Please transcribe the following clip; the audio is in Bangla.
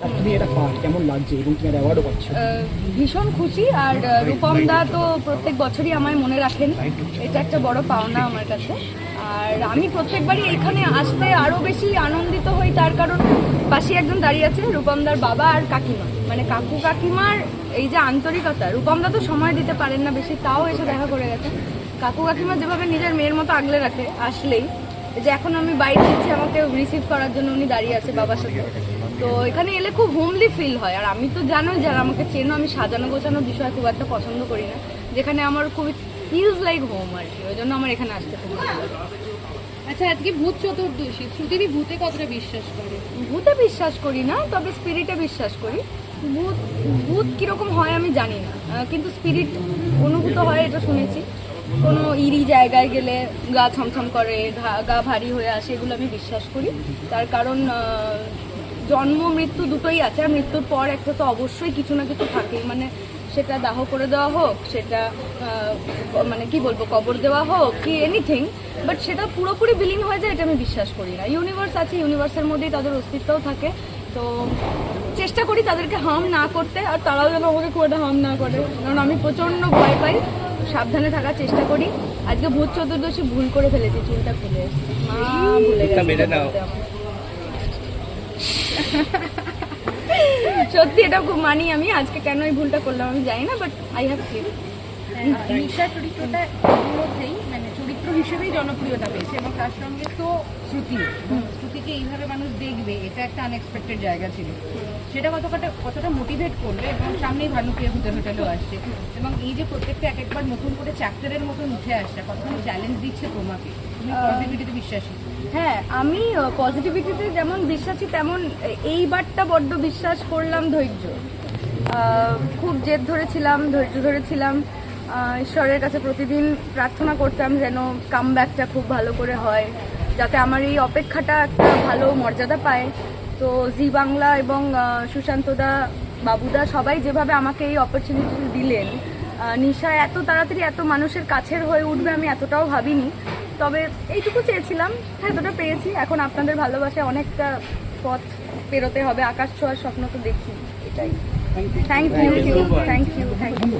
তুমি এটা পান কেমন লাগছে এবং তুমি অ্যাওয়ার্ডও পাচ্ছ ভীষণ খুশি আর আহ, রূপম দা তো প্রত্যেক বছরই আমায় মনে রাখেন। এটা একটা বড় পাওনা আমার কাছে। আর আমি প্রত্যেকবারই এখানে আসতে আরও বেশি আনন্দিত হই তার কারণ পাশে একজন দাঁড়িয়ে আছে রূপমদার বাবা আর কাকিমা। মানে কাকু কাকিমার এই যে আন্তরিকতা রূপমদা তো সময় দিতে পারেন না বেশি তাও এসে দেখা করে গেছে। কাকু কাকিমা যেভাবে নিজের মেয়ের মতো আগলে রাখে আসলেই। যে এখন আমি বাইরে দিচ্ছি আমাকে রিসিভ করার জন্য উনি দাঁড়িয়ে আছে বাবার সাথে। তো এখানে এলে খুব হোমলি ফিল হয়। আর আমি তো জানোই যারা আমাকে চেনো আমি সাজানো গোছানো বিষয় খুব একটা পছন্দ করি না। যেখানে আমার খুবই ফিলস লাইক হোম আর কি ওই জন্য আমার এখানে আসতে খুব ভালো আচ্ছা আজকে ভূত চতুর্দশী শ্রুতিদি ভূতে কতটা বিশ্বাস করে? ভূতে বিশ্বাস করি না তবে স্পিরিটে বিশ্বাস করি। ভূত ভূত কীরকম হয় আমি জানি না। কিন্তু স্পিরিট অনুভূত হয় এটা শুনেছি। কোনো ইরি জায়গায় গেলে গা ছমছম করে গা ভারী হয়ে আসে এগুলো আমি বিশ্বাস করি। তার কারণ জন্ম মৃত্যু দুটোই আছে আর মৃত্যুর পর একটা তো অবশ্যই কিছু না কিছু থাকেই। মানে সেটা দাহ করে দেওয়া হোক সেটা মানে কি বলব কবর দেওয়া হোক কি এনিথিং বাট সেটা পুরোপুরি বিলীন হয়ে যায় এটা আমি বিশ্বাস করি না। ইউনিভার্স আছে ইউনিভার্সের মধ্যেই তাদের অস্তিত্বও থাকে। তো চেষ্টা করি তাদেরকে হার্ম না করতে আর তারাও যেন আমাকে খুব একটা হার্ম না করে। কারণ আমি প্রচণ্ড ভয় পাই। সাবধানে থাকার চেষ্টা করি। আজকে ভূত চতুর্দশী ভুল করে ফেলেছি চুলটা খুলে মা ভুলে গেছে সত্যি এটা খুব মানি আমি আজকে কেন এই ভুলটা করলাম আমি জানি না but I have feel Nisha চরিত্রটা মধ্যেই মানে চরিত্র হিসেবেই জনপ্রিয়তা পেয়েছে এবং তার সঙ্গে তো শ্রুতি। শ্রুতিকে এইভাবে মানুষ দেখবে এটা একটা আনএক্সপেক্টেড জায়গা ছিল। সেটা কতটা কতটা মোটিভেট করবে এবং সামনেই ভানুপ্রিয়া ভূতে হোটেলও আসছে। এবং এই যে প্রত্যেকটা এক একবার নতুন করে চ্যাপ্টারের মতন উঠে আসছে কতখানি চ্যালেঞ্জ দিচ্ছে তোমাকে। তুমি পজিটিভিটিতে বিশ্বাসী। হ্যাঁ আমি পজিটিভিটিতে যেমন বিশ্বাসী, তেমন এইবারটা বড্ড বিশ্বাস করলাম ধৈর্য। খুব জেদ ধরেছিলাম, ধৈর্য ধরেছিলাম। ঈশ্বরের কাছে প্রতিদিন প্রার্থনা করতাম যেন কাম ব্যাকটা খুব ভালো করে হয়, যাতে আমার এই অপেক্ষাটা একটা ভালো মর্যাদা পায়। তো জি বাংলা এবং সুশান্তদা, বাবুদা সবাই যেভাবে আমাকে এই অপরচুনিটি দিলেন নিশা এত তাড়াতাড়ি এত মানুষের কাছের হয়ে উঠবে আমি এতটাও ভাবিনি। তবে এইটুকু চেয়েছিলাম। এতটা পেয়েছি। এখন আপনাদের ভালোবাসায় অনেকটা পথ পেরোতে হবে। আকাশ ছোঁয়ার স্বপ্ন তো দেখি। এটাই। Thank you thank you thank you